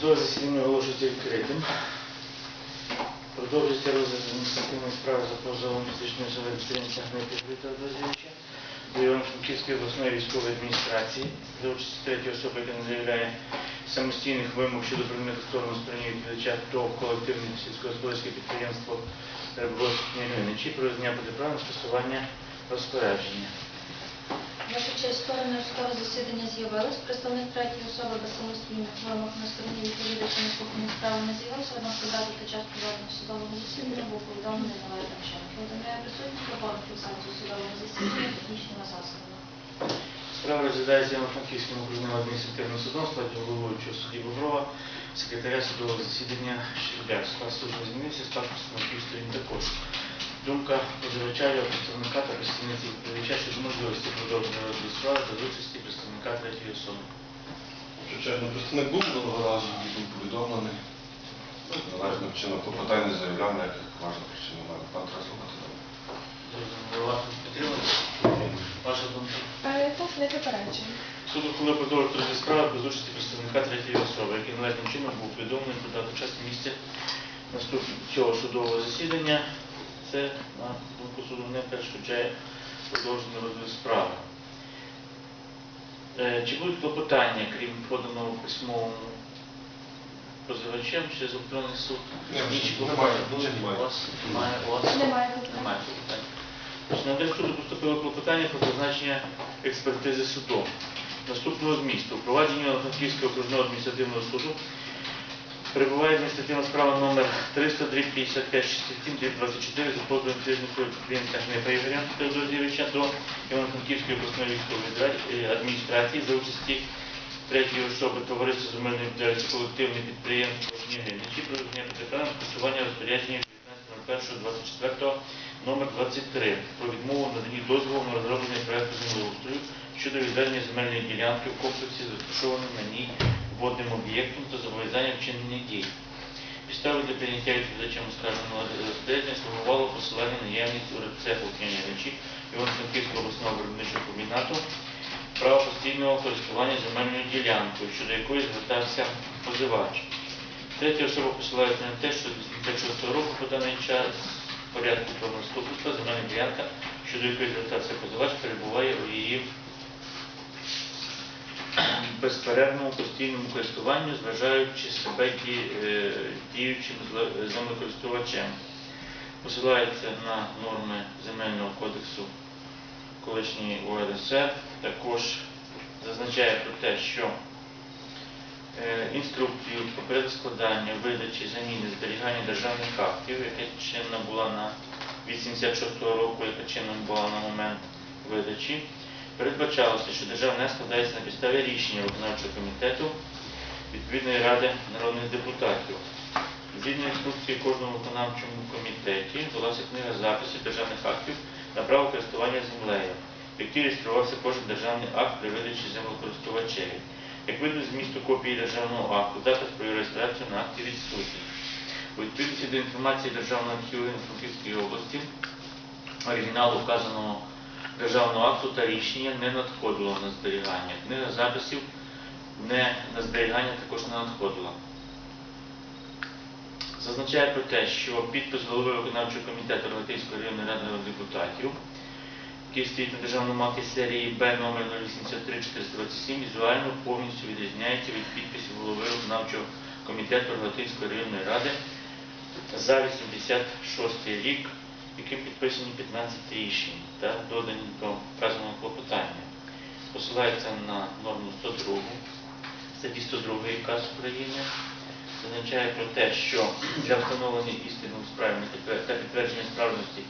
Судове засідання оголошується відкритим. Продовжується розгляд адміністративної справи за позовом фізичної особи Гнатів Віктора Владимировича до Івано-Франківської обласної військової адміністрації за участі третьої особи, яка не заявляє самостійних вимог щодо предмету сторону стороні відповідача ТОВ колективне сільськогосподарське підприємство Рибгосп Княгиничі про визнання протиправного скасування розпорядження. Ваша честь, сторони судового засідання з'явились. Представник третьої особи без самостійних вимог на стороні відповідача на слухання справи не з'явився, однак дату та час проведення судового засідання був повідомлений належним чином. Повідомляє присутніх про фіксацію судового засідання технічними засобами. Справа розглядається Івано-Франківським окружним адміністративним судом, складі головуючого судді Боброва, секретаря судового засідання Щербяк. Склад служби змінився, склад представників сторін також. Думка позивача, представника та представниці відповідача щодо можливості продовження розгляду справи та участі представника третьої особи. Звичайно, представник був минулого разу, він був повідомлений. Належним чином клопотання заявляв, ніяких важних причин немає. Пан Тарас? Ваша думка? Е, Так, не заперечую. Суд ухвалив продовжити розгляд справи без участі представника третьої особи, який належним чином був повідомлений про дату час і місце наступного цього судового засідання. Це, на думку суду, не перешкоджає продовженню розгляду справи. Е, Чи будуть клопотання, крім поданого письмовому позивачем через електронний суд? Ні, Інші немає, клопотання будуть? немає. У вас немає? У вас? Немає. На адресу суду поступило клопотання про призначення експертизи суду. Наступного змісту. У провадженні Франківського окружного адміністративного суду перебуває адміністративна справа номер 300 55 67 24 за позовом підприємця Гнипа Ігоря Теодозійовича до Івано-Франківської обласної військової е, адміністрації за участі третьої особи товариства земельної відповідальності колективне підприємство Княгиничі про визнання протиправного скасування розпорядження від 19.01.24 номер 23 про відмову в наданні дозволу на розроблення проекту землеустрою щодо відведення земельної ділянки в комплексі з розташованим на ній водним об'єктом та зобов'язання вчинення дій. Підстави для прийняття відповідачем оскарженого розпорядження слугувало посилання на наявність у Княгиничі Івано-Франківського обласного виробничого комбінату право постійного користування земельною ділянкою, щодо якої звертався позивач. Третя особа посилається на те, що з 2006 року по даний час в порядку правонаступництва земельна ділянка, щодо якої звертався позивач, перебуває у її безперервному постійному користуванню, зважаючи себе е, діючим землекористувачем. Посилається на норми земельного кодексу колишньої УРСР. Також зазначає про те, що е, інструкцію про перескладання, видачі, заміни, зберігання державних актів, яка чинна була на 86-го року, яка чинна була на момент видачі, передбачалося, що державний внесок складається на підставі рішення виконавчого комітету відповідної ради народних депутатів. Згідно інструкції кожному виконавчому комітеті велася книга записів державних актів на право користування землею, в якій реєструвався кожен державний акт при видачі землекористувачеві. Як видно з місту копії державного акту, запис про реєстрацію на акті відсутній. У відповідності до інформації Державного архіву Франківської області, оригіналу вказаного державного акту та рішення не надходило на зберігання. Книга записів не на зберігання також не надходила. Зазначає про те, що підпис голови виконавчого комітету Рогатинської районної ради депутатів, який стоїть на державному акті серії Б номер 083427, візуально повністю відрізняється від підписів голови виконавчого комітету Рогатинської районної ради за 86 рік, яким підписані 15 рішень та додані до вказаного клопотання. Посилається на норму 102 статті 102 КАС України зазначає про те, що для встановлення істини у справі та підтвердження справності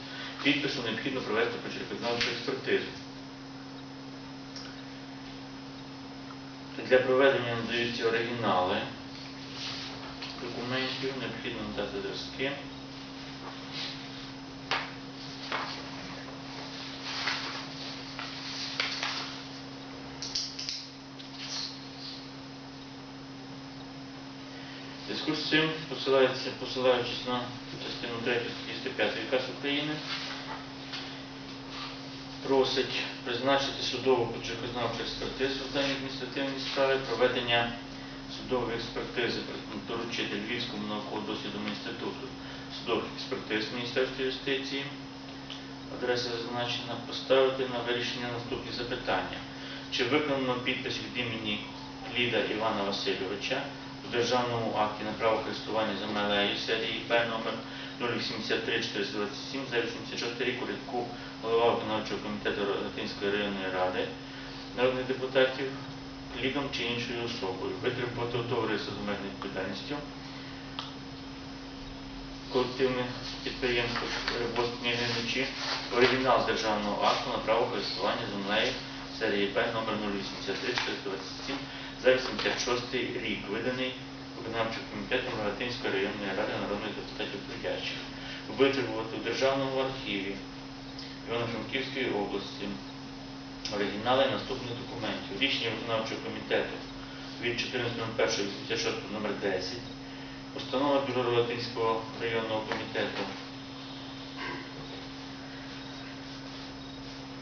підпису необхідно провести почеркознавчу експертизу. Для проведення надаються оригінали документів, необхідно надати зразки. Зв'язку з цим, посилаючись на частину 3 статті 105 КАС України, просить призначити судову почеркознавчу експертизу в даній адміністративній справі, проведення судової експертизи доручити Львівському науково-дослідному інституту судових експертиз Міністерства юстиції. Адреса зазначена. Поставити на вирішення наступні запитання. Чи виконано підпис від імені Ліда Івана Васильовича державному акті на право користування землею серії П номер 083 427 за 86 рік голова виконавчого комітету Рогатинської районної ради народних депутатів лідом чи іншою особою, витребувати у товариство з обмеженою відповідальністю колективних підприємств Бостнігиничі оригінал з державного акту на право користування землею серії П номер 083 427 за 86 рік, виданий виконавчим комітетом Рогатинської районної ради народних депутатів трудячих, витребувати у державному архіві Івано-Франківської області оригінали наступних документів. Рішення виконавчого комітету від 14.01.86 номер 10 Постанова Бюро Рогатинського районного комітету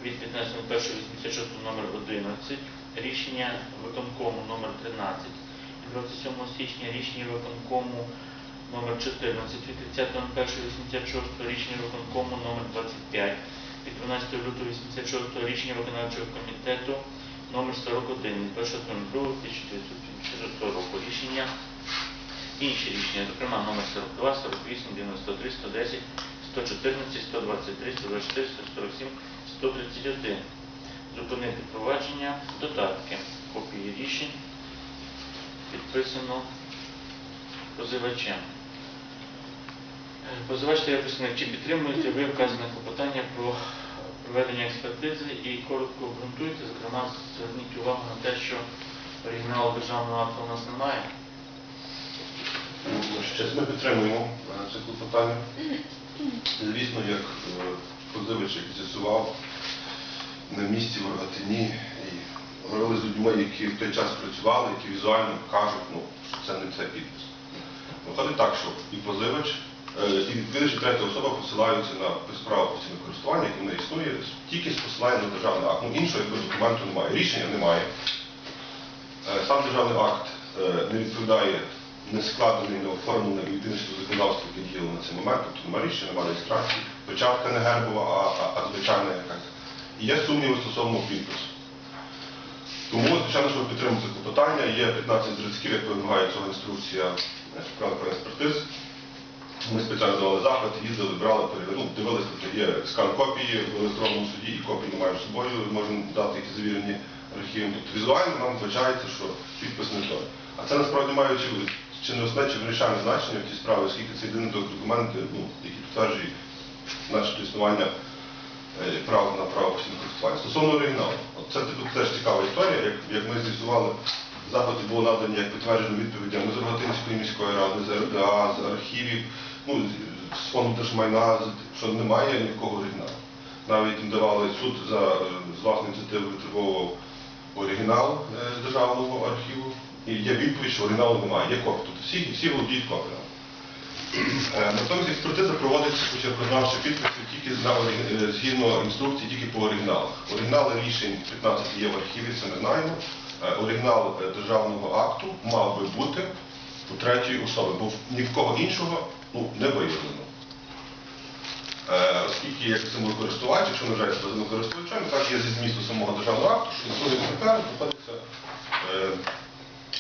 від 15.01.86 номер 11 рішення виконкому номер 13 від 27 січня, рішення виконкому номер 14 від 30.01.86, рішення виконкому номер 25 від 12 лютого 86 рішення виконавчого комітету номер 41 від 1.02.1986 року. Рішення Інші рішення, зокрема номер 42, 48, 93, 110, 114, 123, 124, 147, 131. Зупинити провадження, додатки, копії рішень, підписано позивачем. Е, Позивач та представник, чи підтримуєте ви вказане клопотання про проведення експертизи і коротко обґрунтуйте, зокрема, зверніть увагу на те, що оригіналу державного акту у нас немає. Ну, Ще ми підтримуємо е, це клопотання. Звісно, як е, позивач як з'ясував на місці в Рогатині і говорили з людьми, які в той час працювали, які візуально кажуть, ну, що це не це підпис. Виходить так, що і позивач, е, і відповідач, і третя особа посилаються на справу постійного користування, яке в неї існує, тільки з посиланням на державний акт. Ну, іншого якби документу немає. Рішення немає. Е, Сам державний акт е, не відповідає, не складений, не оформлений відповідності законодавства, яке діяло на цей момент, тобто немає рішення, немає реєстрації, печатка не гербова, а, а, а звичайна якась. І є сумніви стосовно підпису. Тому, звичайно, що ми підтримуємо це клопотання. Є 15 зразків, як вимагає цього інструкція е, справи про експертиз. Ми спеціально давали запит, їздили, брали, перевірили, ну, дивилися, тобто є скан копії в електронному суді, і копії ми маємо з собою, можемо дати які завірені архівом. Тобто візуально нам вбачається, що підпис не той. А це насправді має чи, чи не основне, чи вирішальне значення в цій справі, оскільки це єдиний документ, ну, який підтверджує начебто існування е, права на право користування. Стосовно оригіналу, от це теж цікава історія, як, як ми з'ясували, запити були надані як підтверджені відповідями з Рогатинської міської ради, з РДА, з архівів, ну, з- фонду держмайна, що немає ні в кого оригіналу. Навіть їм давали суд за е, з власної ініціативи витребовував оригінал е, з державного архіву. І є відповідь, що оригіналу немає, є копія. Тобто всі, всі володіють копіями. Е, Натомість експертиза проводиться по черкознавчі підписи тільки ориг- е, згідно інструкції, тільки по оригіналах. Оригінали рішень 15 є в архіві, це ми знаємо. Е, Оригінал державного акту мав би бути у третьої особи, бо ні в кого іншого ну, не виявлено. Оскільки як землекористувач, якщо вважається землекористувачем, так є зі змісту самого державного акту, що існує екземпляр, знаходиться е,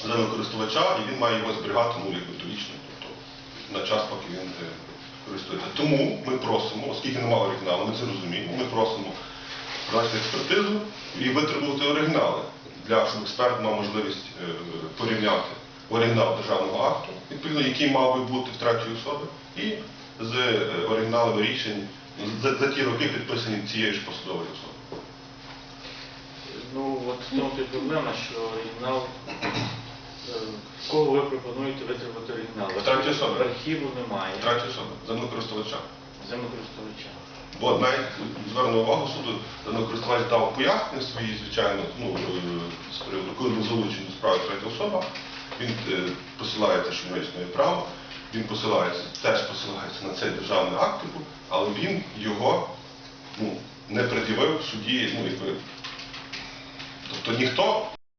землекористувача, і він має його зберігати ну, якби довічно, тобто на час, поки він е, користується. Тому ми просимо, оскільки немає оригіналу, ми це розуміємо, ми просимо провести експертизу і витребувати оригінали, для щоб експерт мав можливість е, порівняти оригінал державного акту, відповідно, який мав би бути в третій особи, і з е, оригіналами рішень за, за ті роки підписані цією ж посадовою особою. Ну, от в тому проблема, що оригінал, кого ви пропонуєте витримати оригінал? Третя особа. Архіву немає, Третя особа, землекористувача. землекористувача. Бо навіть звернув увагу суду, землекористувач дав пояснення свої, звичайно, ну, е, з приводу, коли був залучений до справи третя особа, він е, посилається, що нього існує право, він посилається, теж посилається на цей державний акт, типу, але він його ну, не пред'явив в суді, ну, якби, тобто ніхто